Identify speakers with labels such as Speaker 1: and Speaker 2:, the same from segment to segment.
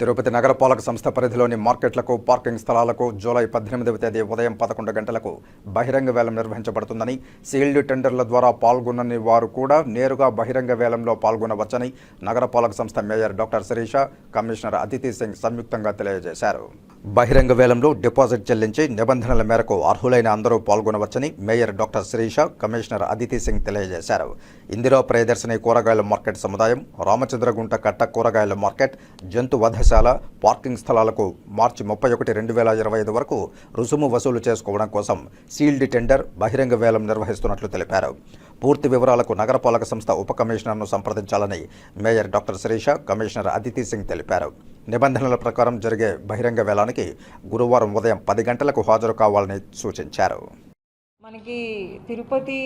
Speaker 1: తిరుపతి నగరపాలక సంస్థ పరిధిలోని మార్కెట్లకు పార్కింగ్ స్థలాలకు జూలై పద్దెనిమిదవ తేదీ ఉదయం పదకొండు గంటలకు బహిరంగ వేలం నిర్వహించబడుతుందని సీల్డ్ టెండర్ల ద్వారా పాల్గొనని వారు కూడా నేరుగా బహిరంగ వేలంలో పాల్గొనవచ్చని నగరపాలక సంస్థ మేయర్ డాక్టర్ శిరీష కమిషనర్ అతిథి సింగ్ సంయుక్తంగా తెలియజేశారు. బహిరంగ వేలంలో డిపాజిట్ చెల్లించి నిబంధనల మేరకు అర్హులైన అందరూ పాల్గొనవచ్చని mayor doctor Sirisha commissioner Aditi Singh తెలియజేశారు. ఇందిరా ప్రియదర్శిని కూరగాయల మార్కెట్ సముదాయం రామచంద్రగుంట కట్ట కూరగాయల మార్కెట్ జంతు వధశాల పార్కింగ్ స్థలాలకు మార్చి ముప్పై ఒకటి రెండు వేల ఇరవై ఐదు వరకు రుసుము వసూలు చేసుకోవడం కోసం సీల్డ్ టెండర్ బహిరంగ వేలం నిర్వహిస్తున్నట్లు తెలిపారు. పూర్తి వివరాలకు నగరపాలక సంస్థ ఉప కమిషనర్ను సంప్రదించాలని mayor doctor Sirisha commissioner Aditi Singh తెలిపారు. నిబంధనల ప్రకారం జరిగే బహిరంగ వేలానికి గురువారం ఉదయం పది గంటలకు హాజరు కావాలని సూచించారు.
Speaker 2: మనకి తిరుపతి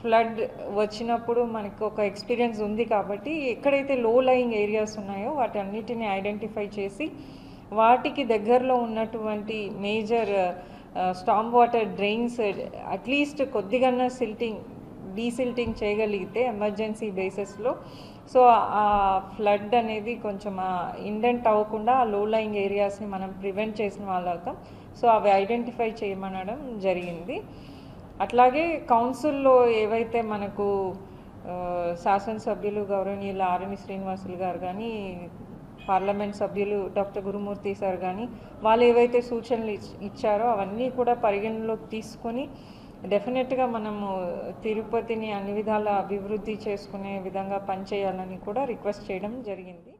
Speaker 2: ఫ్లడ్ వచ్చినప్పుడు మనకు ఒక ఎక్స్పీరియన్స్ ఉంది కాబట్టి ఎక్కడైతే లో లయింగ్ ఏరియాస్ ఉన్నాయో వాటి అన్నిటిని ఐడెంటిఫై చేసి వాటికి దగ్గరలో ఉన్నటువంటి major storm water drains at least కొద్దిగా సిల్టింగ్ డీసిల్టింగ్ చేయగలిగితే ఎమర్జెన్సీ బేసిస్లో. సో ఆ ఫ్లడ్ అనేది కొంచెం ఇండెంట్ అవ్వకుండా ఆ లో లయింగ్ ఏరియాస్ని మనం ప్రివెంట్ చేసిన వాళ్ళతో సో అవి ఐడెంటిఫై చేయమనడం జరిగింది. అట్లాగే కౌన్సిల్లో ఏవైతే మనకు శాసనసభ్యులు గౌరవనీయులు ఆర్ఎని శ్రీనివాసులు గారు కానీ పార్లమెంట్ సభ్యులు డాక్టర్ గురుమూర్తి సార్ కానీ వాళ్ళు ఏవైతే సూచనలు ఇచ్- ఇచ్చారో అవన్నీ కూడా పరిగణలోకి తీసుకొని డెఫినెట్గా మనము తిరుపతిని అన్ని విధాల అభివృద్ధి చేసుకునే విధంగా పనిచేయాలని కూడా రిక్వెస్ట్ చేయడం జరిగింది.